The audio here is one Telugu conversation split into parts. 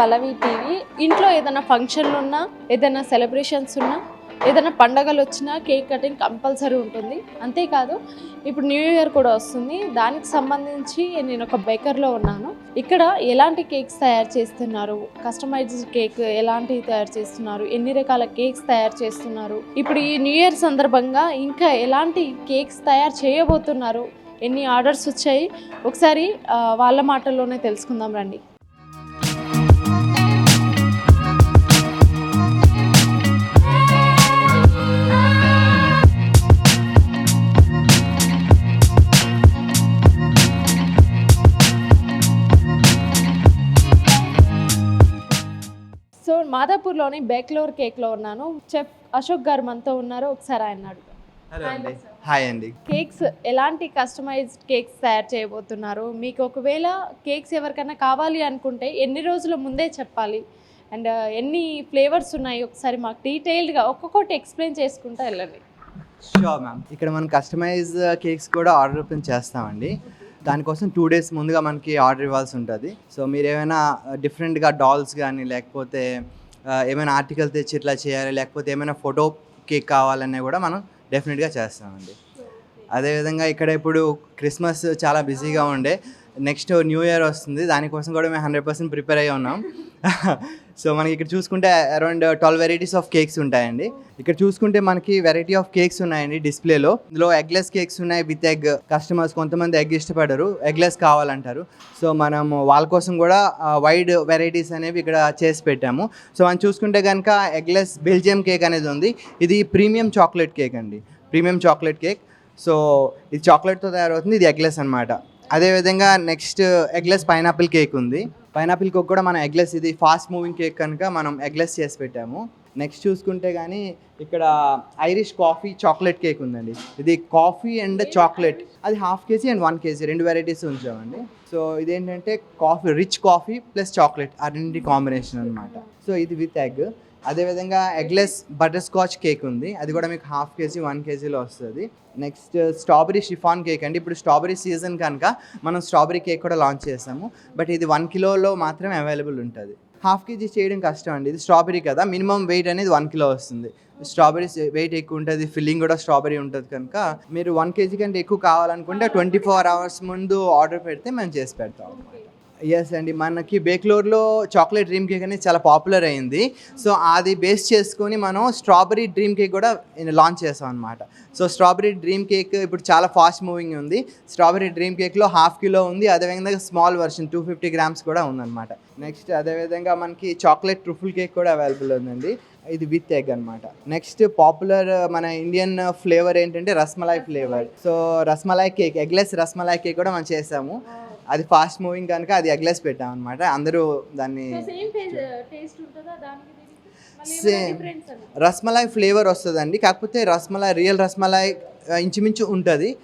పల్లవి టీవీ. ఇంట్లో ఏదైనా ఫంక్షన్లు ఉన్నా ఏదైనా సెలబ్రేషన్స్ ఉన్నా ఏదైనా పండగలు వచ్చినా కేక్ కటింగ్ కంపల్సరీ ఉంటుంది. అంతేకాదు ఇప్పుడు న్యూ ఇయర్ కూడా వస్తుంది. దానికి సంబంధించి నేను ఒక బేకర్లో ఉన్నాను. ఇక్కడ ఎలాంటి కేక్స్ తయారు చేస్తున్నారు? కస్టమైజ్డ్ కేక్ ఎలాంటివి తయారు చేస్తున్నారు? ఎన్ని రకాల కేక్స్ తయారు చేస్తున్నారు? ఇప్పుడు ఈ న్యూ ఇయర్ సందర్భంగా ఇంకా ఎలాంటి కేక్స్ తయారు చేయబోతున్నారు? ఎన్ని ఆర్డర్స్ వచ్చాయి? ఒకసారి వాళ్ళ మాటల్లోనే తెలుసుకుందాం రండి. మాదాపూర్లోని బేక్లోర్ కేక్లో ఉన్నాను. చెఫ్ అశోక్ గారు మనతో ఉన్నారు. ఒకసారి ఆయన అడుగు హలో అండి. హాయ్ అండి. కేక్స్ ఎలాంటి కస్టమైజ్డ్ కేక్స్ తయారు చేయబోతున్నారు? మీకు ఒకవేళ కేక్స్ ఎవరికైనా కావాలి అనుకుంటే ఎన్ని రోజుల ముందే చెప్పాలి. అండ్ ఎన్ని ఫ్లేవర్స్ ఉన్నాయి? ఒకసారి మాకు డీటెయిల్డ్గా ఒక్కొక్కటి ఎక్స్ప్లెయిన్ చేసుకుంటూ వెళ్ళండి. షూర్ మ్యామ్ ఇక్కడ మనం కస్టమైజ్ కేక్స్ కూడా ఆర్డర్ ఓపెన్ చేస్తామండి. దానికోసం టూ డేస్ ముందుగా మనకి ఆర్డర్ ఇవ్వాల్సి ఉంటుంది. సో మీరు ఏమైనా డిఫరెంట్గా డాల్స్ కానీ లేకపోతే ఏమైనా ఆర్టికల్ తెచ్చి ఇట్లా చేయాలి లేకపోతే ఏమైనా ఫోటో కేక్ కావాలన్నా కూడా మనం డెఫినెట్గా చేస్తామండి. అదేవిధంగా ఇక్కడ ఇప్పుడు క్రిస్మస్ చాలా బిజీగా ఉండే నెక్స్ట్ న్యూ ఇయర్ వస్తుంది దానికోసం కూడా మేము హండ్రెడ్ పర్సెంట్ ప్రిపేర్ అయ్యి ఉన్నాం. సో మనకి ఇక్కడ చూసుకుంటే around twelve varieties of cakes ఉంటాయండి. ఇక్కడ చూసుకుంటే మనకి వెరైటీ ఆఫ్ కేక్స్ ఉన్నాయండి డిస్ప్లేలో. ఇందులో ఎగ్లెస్ కేక్స్ ఉన్నాయి విత్ ఎగ్ కస్టమర్స్ కొంతమంది ఎగ్ ఇష్టపడరు. ఎగ్లెస్ కావాలంటారు. సో మనం వాళ్ళ కోసం కూడా వైడ్ వెరైటీస్ అనేవి ఇక్కడ చేసి పెట్టాము. సో మనం చూసుకుంటే కనుక ఎగ్లెస్ బెల్జియం కేక్ అనేది ఉంది. ఇది ప్రీమియం చాక్లెట్ కేక్ అండి. ప్రీమియం చాక్లెట్ కేక్ సో ఇది చాక్లెట్తో తయారవుతుంది. ఇది ఎగ్లెస్ అనమాట అదేవిధంగా నెక్స్ట్ ఎగ్లెస్ పైనాపిల్ కేక్ ఉంది. పైనాపిల్ కోక్ కూడా మనం ఎగ్లెస్ ఇది ఫాస్ట్ మూవింగ్ కేక్ కనుక మనం ఎగ్లెస్ చేసి పెట్టాము. నెక్స్ట్ చూసుకుంటే కానీ ఇక్కడ ఐరిష్ కాఫీ చాక్లెట్ కేక్ ఉందండి. ఇది కాఫీ అండ్ చాక్లెట్. అది half KG and one KG రెండు వెరైటీస్ ఉంచామండి. సో ఇదేంటంటే coffee rich coffee plus chocolate ఆ రెండింటి కాంబినేషన్ అనమాట సో ఇది విత్ ఎగ్ అదేవిధంగా ఎగ్లెస్ బటర్ స్కాచ్ కేక్ ఉంది. అది కూడా మీకు హాఫ్ కేజీ వన్ కేజీలో వస్తుంది. నెక్స్ట్ స్ట్రాబెరీ షిఫాన్ కేక్ అండి. ఇప్పుడు స్ట్రాబెరీ సీజన్ కనుక మనం స్ట్రాబెరీ కేక్ కూడా లాంచ్ చేసాము బట్ ఇది వన్ కిలోలో మాత్రమే అవైలబుల్ ఉంటుంది. హాఫ్ కేజీ చేయడం కష్టం అండి. ఇది స్ట్రాబెరీ కదా. మినిమం వెయిట్ అనేది వన్ కిలో వస్తుంది. స్ట్రాబెరీ వెయిట్ ఎక్కువ ఉంటుంది. ఫిల్లింగ్ కూడా స్ట్రాబెరీ ఉంటుంది కనుక మీరు వన్ కేజీ కంటే ఎక్కువ కావాలనుకుంటే ట్వంటీ ఫోర్ అవర్స్ ముందు ఆర్డర్ పెడితే మేము చేసి పెడతాం. ఎస్ అండి. మనకి బేక్లోర్లో చాక్లెట్ డ్రీమ్ కేక్ అనేది చాలా పాపులర్ అయింది. సో అది బేస్ చేసుకొని మనం స్ట్రాబెరీ డ్రీమ్ కేక్ కూడా లాంచ్ చేసాం అనమాట సో స్ట్రాబెరీ డ్రీమ్ కేక్ ఇప్పుడు చాలా ఫాస్ట్ మూవింగ్ ఉంది. స్ట్రాబెరీ డ్రీమ్ కేక్లో హాఫ్ కిలో ఉంది. అదేవిధంగా small version two fifty grams కూడా ఉందన్నమాట. నెక్స్ట్ అదేవిధంగా మనకి చాక్లెట్ ట్రుఫుల్ కేక్ కూడా అవైలబుల్ ఉందండి. ఇది విత్ ఎగ్ అనమాట నెక్స్ట్ పాపులర్ మన ఇండియన్ ఫ్లేవర్ ఏంటంటే rasmalai flavour. So rasmalai cake eggless rasmalai cake కూడా మనం చేసాము. అది ఫాస్ట్ మూవింగ్ కనుక అది ఎగ్లెస్ పెట్టాం అనమాట అందరూ దాన్ని సేమ్ రస్మలై ఫ్లేవర్ వస్తుందండి. కాకపోతే రస్మలై రియల్ రస్మలై ఆ, ఇంచుమించు ఉంటుంది.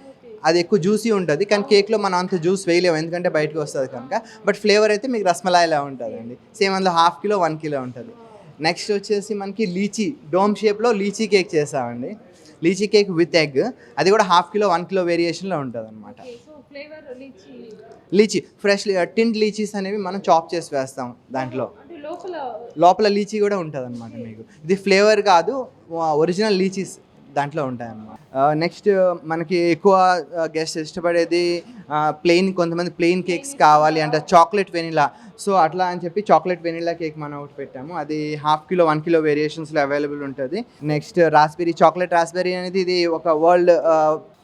అది ఎక్కువ జ్యూసీ ఉంటుంది. కానీ కేక్లో మనం అంత జ్యూస్ వేయలేము. ఎందుకంటే బయటకు వస్తుంది కనుక. బట్ ఫ్లేవర్ అయితే మీకు రస్మలాయిలా ఉంటుందండి. సేమ్ అందులో హాఫ్ కిలో వన్ కిలో ఉంటుంది. నెక్స్ట్ వచ్చేసి మనకి లీచీ. డోమ్ షేప్లో లీచీ కేక్ చేసామండి లీచీ కేక్ విత్ ఎగ్. అది కూడా హాఫ్ కిలో వన్ కిలో వేరియేషన్లో ఉంటుంది అనమాట లీచి. ఫ్రెష్ టింట్ లీచీస్ అనేవి మనం చాప్ చేసి వేస్తాం దాంట్లో. లోపల లీచీ కూడా ఉంటుంది అనమాట మీకు. ఇది ఫ్లేవర్ కాదు ఒరిజినల్ లీచీస్. దాంట్లో ఉంటాయన్నమాట. నెక్స్ట్ మనకి ఎక్కువ గెస్ట్ ఇష్టపడేది ప్లెయిన్ కొంతమంది ప్లెయిన్ కేక్స్ కావాలి అంటే చాక్లెట్ వెనిలా సో అట్లా అని చెప్పి చాక్లెట్ వెనిలా కేక్ మనం ఒకటి పెట్టాము. అది హాఫ్ కిలో వన్ కిలో వేరియేషన్స్లో అవైలబుల్ ఉంటుంది. నెక్స్ట్ రాస్బెర్రీ చాక్లెట్ రాస్బెర్రీ అనేది ఇది ఒక వరల్డ్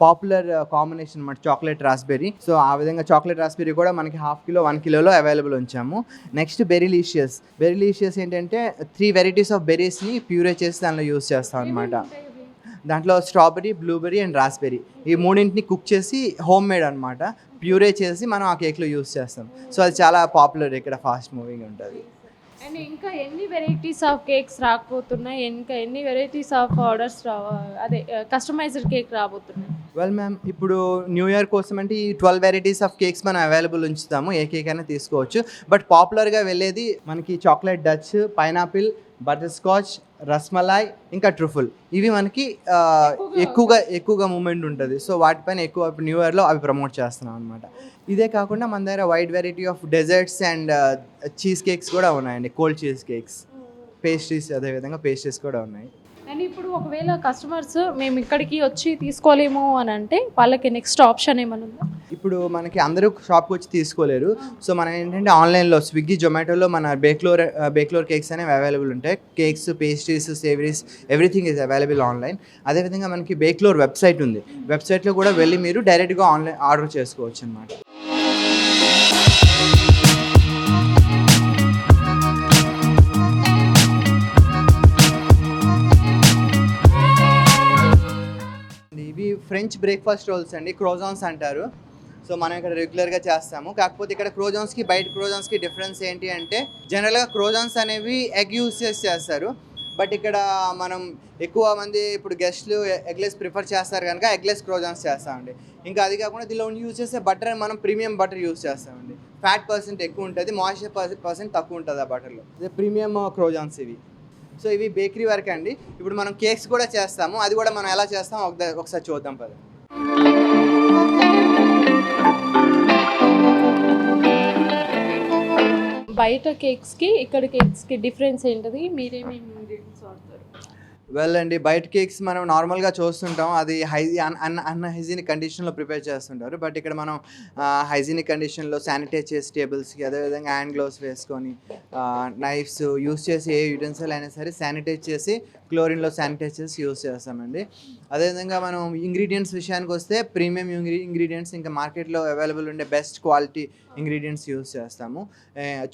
పాపులర్ కాంబినేషన్ అనమాట చాక్లెట్ రాస్బెర్రీ సో ఆ విధంగా చాక్లెట్ రాస్బెర్రీ కూడా మనకి హాఫ్ కిలో వన్ కిలోలో అవైలబుల్ ఉంచాము. నెక్స్ట్ బెరీలీషియస్ బెరీలీషియస్ ఏంటంటే త్రీ వెరైటీస్ ఆఫ్ బెర్రీస్ని ప్యూరే చేసి దానిలో యూస్ చేస్తాం అనమాట దాంట్లో స్ట్రాబెరీ బ్లూబెరీ అండ్ రాస్బెరీ ఈ మూడింటిని కుక్ చేసి హోమ్ మేడ్ అనమాట ప్యూరే చేసి మనం ఆ కేక్లో యూస్ చేస్తాం. సో అది చాలా పాపులర్ ఇక్కడ ఫాస్ట్ మూవింగ్ ఉంటుంది. అండ్ ఇంకా ఎన్ని వెరైటీస్ ఆఫ్ కేక్స్ రాకపోతున్నాయి? ఇంకా ఎన్ని వెరైటీస్ ఆఫ్ ఆర్డర్స్ రావ అదే కస్టమైజ్డ్ కేక్ రాబోతున్నాయి? వెల్ మ్యామ్ ఇప్పుడు న్యూ ఇయర్ కోసం అంటే ఈ ట్వెల్వ్ వెరైటీస్ ఆఫ్ కేక్స్ మనం అవైలబుల్ ఉంచుతాము. ఏ కేక్ అయినా తీసుకోవచ్చు. బట్ పాపులర్గా వెళ్ళేది మనకి chocolate Dutch pineapple butterscotch rasmalai ఇంకా ట్రుఫుల్. ఇవి మనకి ఎక్కువగా ఎక్కువగా మూమెంట్ ఉంటుంది. సో వాటిపైన ఎక్కువ న్యూ ఇయర్లో అవి ప్రమోట్ చేస్తున్నాం అనమాట ఇదే కాకుండా మన దగ్గర wide variety of desserts and cheese cakes కూడా ఉన్నాయండి. Cold cheese cakes. పేస్ట్రీస్ అదేవిధంగా పేస్ట్రీస్ కూడా ఉన్నాయి. ఇప్పుడు ఒకవేళ కస్టమర్స్ మేము ఇక్కడికి వచ్చి తీసుకోలేము అని అంటే వాళ్ళకి నెక్స్ట్ ఆప్షన్ ఏమైనా ఉందా? ఇప్పుడు మనకి అందరూ షాప్కి వచ్చి తీసుకోలేరు. సో మనం ఏంటంటే ఆన్లైన్లో స్విగ్గీ జొమాటోలో మన బేక్లోర్ బేక్లోర్ కేక్స్ అనేవి అవైలబుల్ ఉంటాయి. Cakes pastries savouries everything is available online అదేవిధంగా మనకి బేక్లోర్ వెబ్సైట్ ఉంది. వెబ్సైట్లో కూడా వెళ్ళి మీరు డైరెక్ట్గా ఆన్లైన్ ఆర్డర్ చేసుకోవచ్చు అనమాట ఫ్రెంచ్ బ్రేక్ఫాస్ట్ రోల్స్ అండి క్రోజాన్స్ అంటారు. సో మనం ఇక్కడ రెగ్యులర్గా చేస్తాము. కాకపోతే ఇక్కడ క్రోజాన్స్కి బయట క్రోజాన్స్కి డిఫరెన్స్ ఏంటి అంటే జనరల్గా క్రోజాన్స్ అనేవి ఎగ్ యూస్ చేసి చేస్తారు. బట్ ఇక్కడ మనం ఎక్కువ మంది ఇప్పుడు గెస్ట్లు ఎగ్లెస్ ప్రిఫర్ చేస్తారు కనుక ఎగ్లెస్ క్రోజాన్స్ చేస్తామండి. ఇంకా అది కాకుండా దీనిలో యూజ్ చేసే బటర్ మనం ప్రీమియం బటర్ యూజ్ చేస్తామండి. ఫ్యాట్ పర్సెంట్ ఎక్కువ ఉంటుంది మాయిశ్చర్ పర్సెంట్ తక్కువ ఉంటుంది ఆ బటర్లో ప్రీమియం క్రోజాన్స్ ఇవి. సో ఇవి బేకరీ వరకు అండి. ఇప్పుడు మనం కేక్స్ కూడా చేస్తాము. అది కూడా మనం ఎలా చేస్తాం ఒక ఒకసారి చూద్దాం పద. బయట కేక్స్కి ఇక్కడ కేక్స్కి డిఫరెన్స్ ఏంటిది? మీరేమేమి వెల్ అండి బయట కేక్స్ మనం నార్మల్గా చూస్తుంటాం. అది హై అన్ అన్హైజీనిక్ కండిషన్లో ప్రిపేర్ చేస్తుంటారు. బట్ ఇక్కడ మనం హైజీనిక్ కండిషన్లో శానిటైజ్ చేసి టేబుల్స్కి అదేవిధంగా హ్యాండ్ గ్లోవ్స్ వేసుకొని నైఫ్స్ యూస్ చేసి ఏ యూటెన్సిల్ అయినా సరే శానిటైజ్ చేసి క్లోరిన్లో శానిటైజ్ చేసి యూస్ చేస్తామండి అదేవిధంగా మనం ఇంగ్రీడియంట్స్ విషయానికి వస్తే ప్రీమియం ఇంగ్రీడియంట్స్ ఇంకా మార్కెట్లో అవైలబుల్ ఉండే బెస్ట్ క్వాలిటీ ఇంగ్రీడియంట్స్ యూస్ చేస్తాము.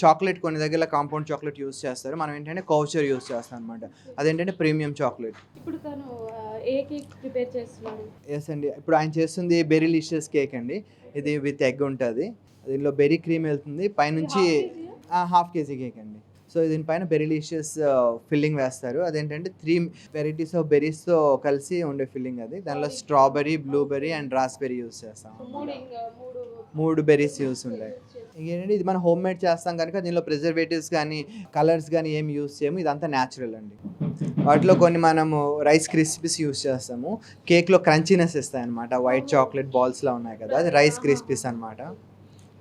చాక్లెట్ కొన్ని దగ్గర కాంపౌండ్ చాక్లెట్ యూస్ చేస్తారు. మనం ఏంటంటే కౌచర్ యూస్ చేస్తాం అనమాట అదేంటంటే ప్రీమియం చాక్లెట్. ఇప్పుడు తను ఏ కేక్ ప్రిపేర్ చేస్తున్నాడు? ఎస్ అండి. ఇప్పుడు ఆయన చేస్తుంది బెర్రీ లిషియస్ కేక్ అండి. ఇది విత్ ఎగ్ ఉంటుంది. దీనిలో బెర్రీ క్రీమ్ వెళ్తుంది. పైనుంచి హాఫ్ కేజీ కేక్ అండి. సో దీనిపైన బెరీలిషియస్ ఫిల్లింగ్ వేస్తారు. అదేంటంటే త్రీ వెరైటీస్ ఆఫ్ బెర్రీస్తో కలిసి ఉండే ఫిల్లింగ్ అది. దానిలో strawberry blueberry and raspberry use చేస్తాం. మూడు బెర్రీస్ యూస్ ఉంటాయి. ఇంకేంటంటే ఇది మనం హోమ్ మేడ్ చేస్తాం కనుక దీనిలో ప్రిజర్వేటివ్స్ కానీ కలర్స్ కానీ ఏం యూస్ చేయము. ఇదంతా న్యాచురల్ అండి. వాటిలో కొన్ని మనము రైస్ క్రిస్పీస్ యూస్ చేస్తాము. కేక్లో క్రంచీనెస్ ఇస్తాయి అనమాట వైట్ చాక్లెట్ బాల్స్లో ఉన్నాయి కదా అది రైస్ క్రిస్పీస్ అనమాట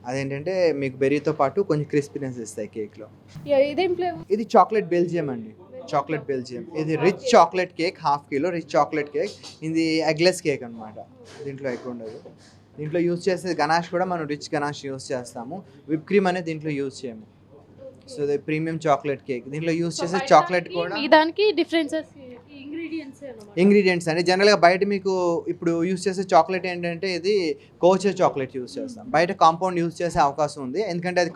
అదేంటంటే మీకు బెర్రీతో పాటు కొంచెం క్రిస్పీనెస్ ఇస్తాయి కేక్లో. యా, ఇదేం ఫ్లేవర్ ఇది చాక్లెట్ బెల్జియం అండి. Chocolate Belgium. ఇది rich chocolate cake half kilo rich chocolate cake ఇది ఎగ్లెస్ కేక్ అనమాట దీంట్లో ఎక్కువ ఉండదు. దీంట్లో యూస్ చేసే గనాష్ కూడా మనం రిచ్ గనాష్ యూస్ చేస్తాము. విప్ క్రీమ్ అనేది దీంట్లో యూస్ చేయము. సో ఇది ప్రీమియం చాక్లెట్ కేక్ దీంట్లో యూస్ చేసే చాక్లెట్ కూడా దానికి డిఫరెన్సెస్ ఇంగ్రీడియంట్స్ అండి జనరల్గా బయట మీకు ఇప్పుడు యూస్ చేసే చాక్లెట్ ఏంటంటే ఇది కోచర్ చాక్లెట్ యూస్ చేస్తాం. బయట కాంపౌండ్ యూస్ చేసే అవకాశం ఉంది. ఎందుకంటే అది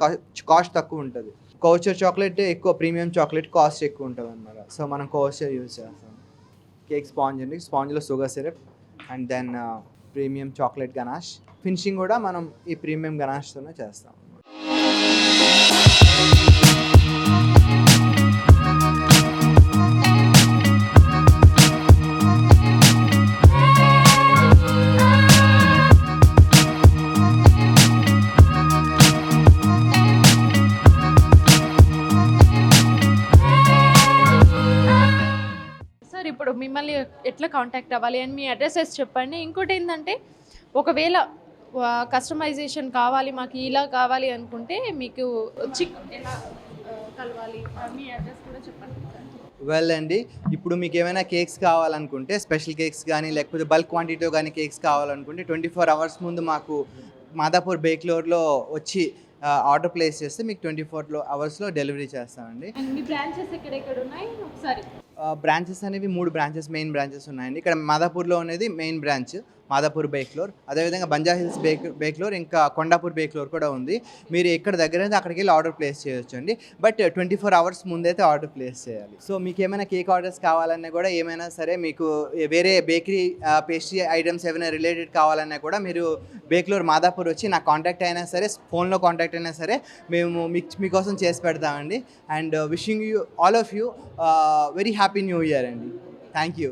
కాస్ట్ తక్కువ ఉంటుంది. కోచర్ చాక్లెట్ ఎక్కువ ప్రీమియం చాక్లెట్ కాస్ట్ ఎక్కువ ఉంటుంది అనమాట సో మనం కోచర్ యూస్ చేస్తాం. కేక్ స్పాంజ్ అండి. స్పాంజ్లో sugar syrup and then premium chocolate ganache finishing కూడా మనం ఈ ప్రీమియం గనాష్తోనే చేస్తాం. ఎట్లా కాంటాక్ట్ అవ్వాలి అని మీ అడ్రసెస్ చెప్పండి. ఇంకోటి ఏంటంటే ఒకవేళ కస్టమైజేషన్ కావాలి మాకు ఇలా కావాలి అనుకుంటే మీకు వచ్చి ఎలా కలవాలి? మీ అడ్రస్ కూడా చెప్పండి. వెల్ అండి ఇప్పుడు మీకు ఏమైనా కేక్స్ కావాలనుకుంటే స్పెషల్ కేక్స్ కానీ లేకపోతే బల్క్ క్వాంటిటీలో కానీ కేక్స్ కావాలనుకుంటే ట్వంటీ ఫోర్ అవర్స్ ముందు మాకు మాదాపూర్ బేక్లోర్లో వచ్చి ఆర్డర్ ప్లేస్ చేస్తే మీకు ట్వంటీ ఫోర్లో అవర్స్లో డెలివరీ చేస్తామండి. మీ బ్రాంచెస్ ఎక్కడెక్కడ ఉన్నాయి? ఒకసారి. బ్రాంచెస్ అనేవి మూడు బ్రాంచెస్ మెయిన్ బ్రాంచెస్ ఉన్నాయండి. ఇక్కడ మాదాపూర్లో అనేది మెయిన్ బ్రాంచ్ మాదాపూర్ బేక్లోర్ అదేవిధంగా బంజా హిల్స్ బేక్ బేక్లోర్ ఇంకా కొండాపూర్ బేక్లోర్ కూడా ఉంది. మీరు ఎక్కడ దగ్గర అయితే అక్కడికి వెళ్ళి ఆర్డర్ ప్లేస్ చేయొచ్చు అండి బట్ ట్వంటీ ఫోర్ అవర్స్ ముందైతే ఆర్డర్ ప్లేస్ చేయాలి. సో మీకు ఏమైనా కేక్ ఆర్డర్స్ కావాలన్నా కూడా ఏమైనా సరే మీకు వేరే బేకరీ పేస్ట్రీ ఐటమ్స్ ఏమైనా రిలేటెడ్ కావాలన్నా కూడా మీరు బేక్లోర్ మాదాపూర్ వచ్చి నా కాంటాక్ట్ అయినా సరే ఫోన్లో కాంటాక్ట్ అయినా సరే మేము మీకు మీకోసం చేసి పెడతామండి. And wishing you all of you very happy new year అండి. Thank you.